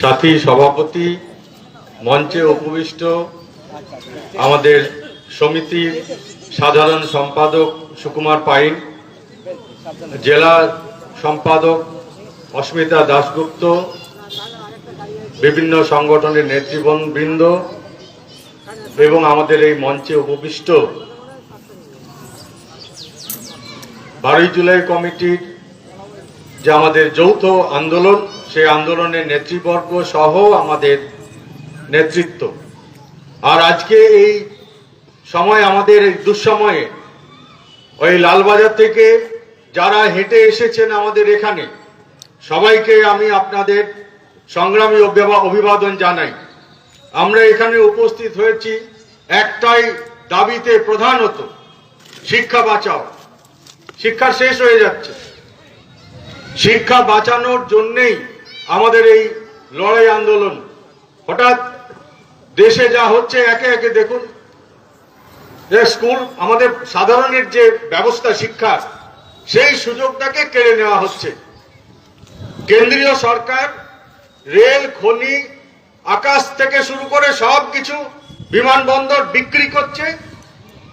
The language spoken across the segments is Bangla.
সাথী সভাপতি মঞ্চে উপবিষ্ট আমাদের সমিতির সাধারণ সম্পাদক সুকুমার পাইন, জেলা সম্পাদক অস্মিতা দাশগুপ্ত, বিভিন্ন সংগঠনের নেতৃবৃন্দ এবং আমাদের এই মঞ্চে উপবিষ্ট বারোই জুলাই কমিটির যে আমাদের যৌথ আন্দোলন, সেই আন্দোলনের নেতৃবর্গ সহ আমাদের নেতৃত্ব। আর আজকে এই সময় আমাদের এই দুঃসময়ে ওই লালবাজার থেকে যারা হেঁটে এসেছেন আমাদের এখানে, সবাইকে আমি আপনাদের সংগ্রামী অভিবা- অভিবাদন জানাই। আমরা এখানে উপস্থিত হয়েছি একটাই দাবিতে প্রধানত শিক্ষা বাঁচাও। শিক্ষা শেষ হয়ে যাচ্ছে। শিক্ষা বাঁচানোর জন্যেই আমাদের এই লড়াই আন্দোলন। হঠাৎ দেশে যা হচ্ছে, একে একে দেখুন। স্কুল, আমাদের সাধারণের যে ব্যবস্থা, শিক্ষা, সেই সুযোগটাকে কেড়ে নেওয়া হচ্ছে। কেন্দ্রীয় সরকার, রেল, খনি, আকাশ থেকে শুরু করে সব কিছু বিমানবন্দর বিক্রি করছে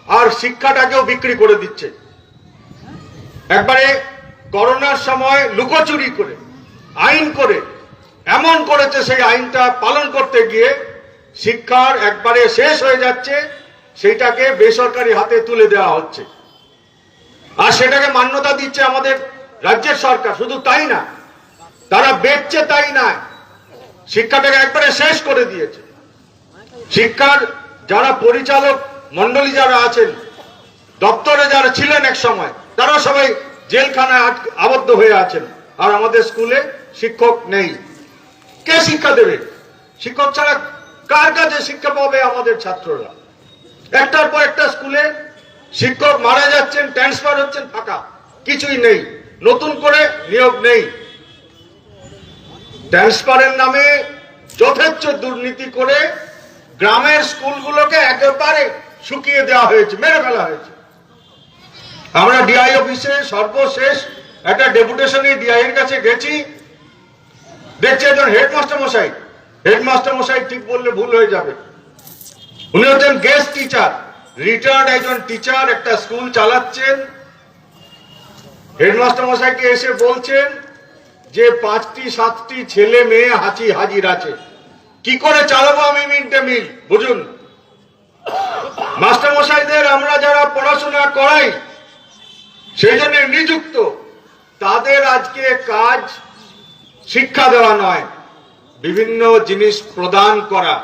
আর শিক্ষাটাকেও বিক্রি করে দিচ্ছে। একবারে করোনার সময় লুকোচুরি করে, আইন করে, এমন করেছে সেই আইনটা পালন করতে গিয়ে শিক্ষার একবারে শেষ হয়ে যাচ্ছে, সেইটাকে বেসরকারি হাতে তুলে দেওয়া হচ্ছে। আর সেটাকে মান্যতা দিচ্ছে আমাদের রাজ্যের সরকার, শুধু তাই না, তারা বেচছে তাই না, শিক্ষাটাকে একবারে শেষ করে দিয়েছে। শিক্ষার যারা পরিচালক মন্ডলী যারা আছেন, দপ্তরে যারা ছিলেন এক সময়, তারা সবাই জেলখানায় আবদ্ধ হয়ে আছেন। আর আমাদের স্কুলে শিক্ষক নেই। কে শিক্ষা দেবে? শিক্ষক ছাড়া কার কাছে শিক্ষা পাবে আমাদের ছাত্ররা? একটার পর একটা স্কুলে শিক্ষক মারা যাচ্ছেন ট্রান্সফার হচ্ছেন, ফাঁকা। কিছুই নেই। নতুন করে নিয়োগ নেই। ট্রান্সফারের নামে যথেচ্ছ দুর্নীতি করে গ্রামের স্কুলগুলোকে একেবারে শুকিয়ে দেওয়া হয়েছে, মেরে ফেলা হয়েছে। আমরা ডিআই অফিসে সর্বশেষ একটা ডেপুটেশনে ডিআই এর কাছে গেছি। দেখছি একজন হেডমাস্টার মশাই। হেডমাস্টার মশাই ঠিক বললে ভুল হয়ে যাবে। উনি হচ্ছেন গেস্ট টিচার রিটায়ার্ড একজন টিচার একটা স্কুল চালাচ্ছেন। হেডমাস্টার মশাইকে এসে বলছেন যে, পাঁচটি, সাতটি ছেলে মেয়ে হাঁচি হাজির আছে। কি করে চালাবো আমি মিড ডে মিল? বুঝুন। মাস্টার মশাইদের আমরা যারা পড়াশোনা করাই সেই জন্য নিযুক্ত। তাদের আজকে কাজ শিক্ষা দেওয়া নয়, বিভিন্ন জিনিস প্রদান করা।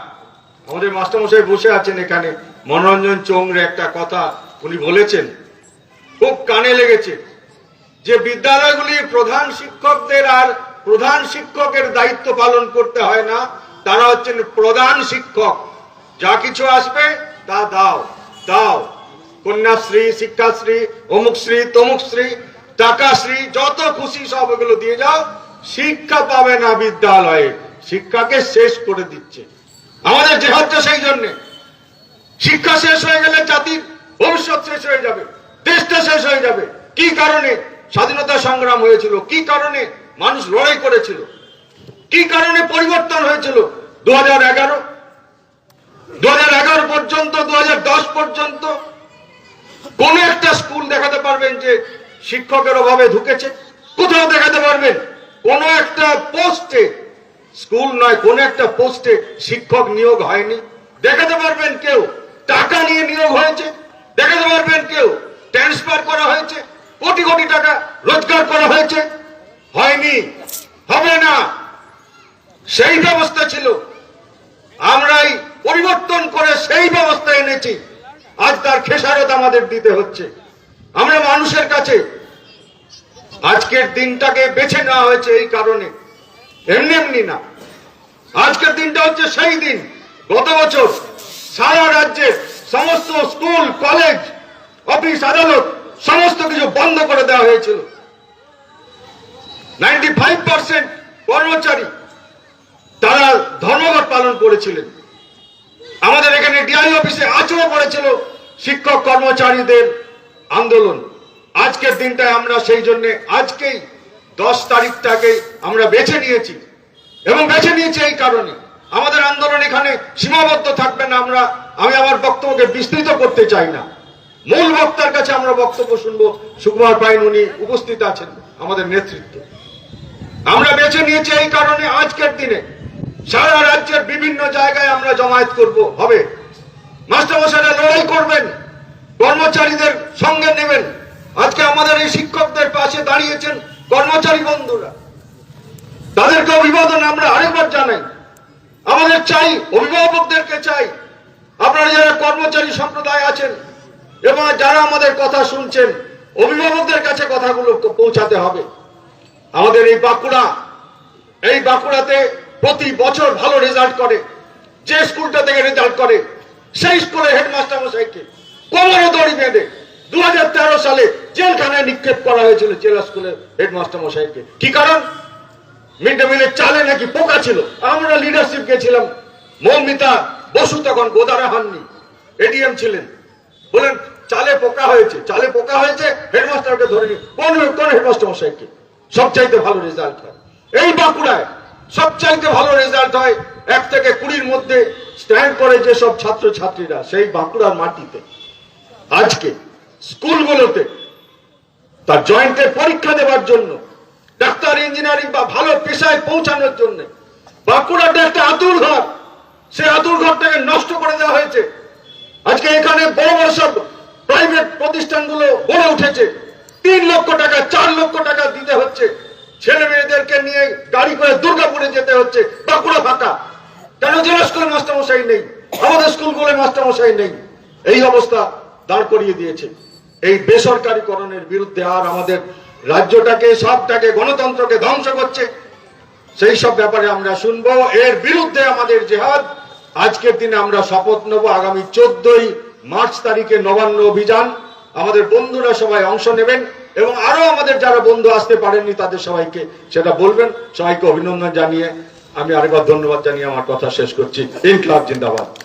আমাদের মাস্টারমশাই বসে আছেন এখানে। মনোরঞ্জন চৌংরে একটা কথা উনি বলেছেন, খুব কানে লেগেছে, যে বিদ্যালয়গুলি প্রধান শিক্ষকদের আর প্রধান শিক্ষকের দায়িত্ব পালন করতে হয় না, তারা হচ্ছেন প্রধান শিক্ষক। যা কিছু আসবে তা দাও দাও। কন্যাশ্রী, শিক্ষাশ্রী, অমুকশ্রী, তমুকশ্রী, টাকাশ্রী, যত খুশি সব এগুলো দিয়ে যাও, শিক্ষা পাবে না বিদ্যালয়ে। শিক্ষাকে শেষ করে দিচ্ছে। আমাদের জেহাদটা সেই জন্যে। শিক্ষা শেষ হয়ে গেলে জাতির ভবিষ্যৎ শেষ হয়ে যাবে। দেশটা শেষ হয়ে যাবে। কি কারণে স্বাধীনতা সংগ্রাম হয়েছিল? কি কারণে মানুষ লড়াই করেছিল? কি কারণে পরিবর্তন হয়েছিল? দু হাজার এগারো পর্যন্ত দু পর্যন্ত কোন একটা স্কুল দেখাতে পারবেন যে শিক্ষকের অভাবে ঢুকেছে? কোথাও দেখাতে পারবেন? কোন একটা পোস্টে, স্কুল নয়, কোন একটা পোস্টে শিক্ষক নিয়োগ হয়নি। দেখাতে পারবেন কেউ, টাকা নিয়ে নিয়োগ হয়েছে। দেখাতে পারবেন কেউ ট্রান্সফার করা হয়েছে। কোটি কোটি টাকা রোজগার করা হয়েছে। হয়নি, হবে না। সেই ব্যবস্থা ছিল আমরাই পরিবর্তন করে সেই ব্যবস্থা এনেছি আজ তার খেসারত আমাদের দিতে হচ্ছে। আমরা মানুষের কাছে আজকের দিনটাকে বেছে নেওয়া হয়েছে এই কারণে। এমনি এমনি না। আজকের দিনটা হচ্ছে সেই দিন। গত বছর সারা রাজ্যের সমস্ত স্কুল, কলেজ, অফিস, আদালত সমস্ত কিছু বন্ধ করে দেওয়া হয়েছিল। নাইনটি ফাইভ পার্সেন্ট কর্মচারী তারা ধর্মঘট পালন করেছিলেন। আমাদের এখানে ডিআই অফিসে আচরণ পড়েছিল শিক্ষক কর্মচারীদের আন্দোলন। আজকের দিনটায় আমরা সেই জন্য আজকেই দশ তারিখটাকে আমরা বেছে নিয়েছি। এবং বেছে নিয়েছি এই কারণে। আমাদের আন্দোলন এখানে সীমাবদ্ধ থাকবে না আমরা, আমি আমার বক্তব্যকে বিস্তৃত করতে চাই না। মূল বক্তার কাছে আমরা বক্তব্য শুনব। সুকুমার পাইন উনি উপস্থিত আছেন আমাদের নেতৃত্ব। আমরা বেছে নিয়েছি এই কারণে আজকের দিনে সারা রাজ্যের বিভিন্ন জায়গায় আমরা জমায়েত করব। হবে মাস্টারমশাইরা লড়াই করবেন, কর্মচারীদের সঙ্গে নেবেন। আজকে আমাদের এই শিক্ষকদের পাশে দাঁড়িয়েছেন কর্মচারী বন্ধুরা। তাদেরকে অভিবাদন আমরা আরেকবার জানাই। আমাদের চাই, অভিভাবকদেরকে চাই। আপনারা যারা কর্মচারী সম্প্রদায় আছেন এবং যারা আমাদের কথা শুনছেন, অভিভাবকদের কাছে কথাগুলো পৌঁছাতে হবে। আমাদের এই বাঁকুড়া, এই বাঁকুড়াতে প্রতি বছর ভালো রেজাল্ট করে। যে স্কুলটা থেকে রেজাল্ট করে সেই স্কুলের হেডমাস্টার মশাইকে কোমরে দড়ি বেঁধে দুহাজার তেরো সালে জেলখানায় নিক্ষেপ করা হয়েছিল জেলা স্কুলের হেডমাস্টার মশাইকে। কি কারণ? মিড ডে মিলের চালে নাকি পোকা ছিল? আমরা লিডারশিপ গেছিলাম। মৌমিতা বসু তখন গোদারা হননি। এডিএম ছিলেন। বলেন, চালে পোকা হয়েছে? চালে পোকা হয়েছে? হেডমাস্টারকে ধরে নি কোন কোন হেডমাস্টার মশাইকে? সবচাইতে ভালো রেজাল্ট হয়। এই বাঁকুড়ায় সবচাইতে ভালো রেজাল্ট হয় এক থেকে কুড়ির মধ্যে স্ট্যান্ড করে যেসব ছাত্র ছাত্রীরা সেই বাঁকুড়ার মাটিতে, আজকে স্কুলগুলোতে তার জয়েন্টের পরীক্ষা দেওয়ার জন্য ডাক্তার, ইঞ্জিনিয়ারিং বা ভালো পেশায় পৌঁছানোর জন্য বাঁকুড়াটা একটা আতুর ঘর, সেই আতুর ঘরটাকে নষ্ট করে দেওয়া হয়েছে। আজকে এখানে বড় বড় সব প্রাইভেট প্রতিষ্ঠানগুলো গড়ে উঠেছে। তিন লক্ষ টাকা, চার লক্ষ টাকা দিতে হচ্ছে। ছেলে মেয়েদেরকে নিয়ে গাড়ি করে দুর্গাপুরে যেতে হচ্ছে, বাঁকুড়া ফাঁকা। কেন জেলা স্কুলের মাস্টারমশাই নেই? আমাদের স্কুলগুলোর মাস্টারমশাই নেই। এই অবস্থা দাঁড় করিয়ে দিয়েছে। এই বেসরকারীকরণের বিরুদ্ধে আর আমাদের রাজ্যটাকে, সবটাকে, গণতন্ত্রকে ধ্বংস করছে। সেই সব ব্যাপারে আমরা শুনব। এর বিরুদ্ধে আমাদের জেহাদ। আজকের দিনে আমরা শপথ নেব আগামী চোদ্দই মার্চ তারিখে নবান্ন অভিযান। আমাদের বন্ধুরা সবাই অংশ নেবেন এবং আরও আমাদের যারা বন্ধু আসতে পারেননি তাদের সবাইকে সেটা বলবেন। সবাইকে অভিনন্দন জানিয়ে আমি আরেকবার ধন্যবাদ জানিয়ে আমার কথা শেষ করছি। ইনকলাব জিন্দাবাদ।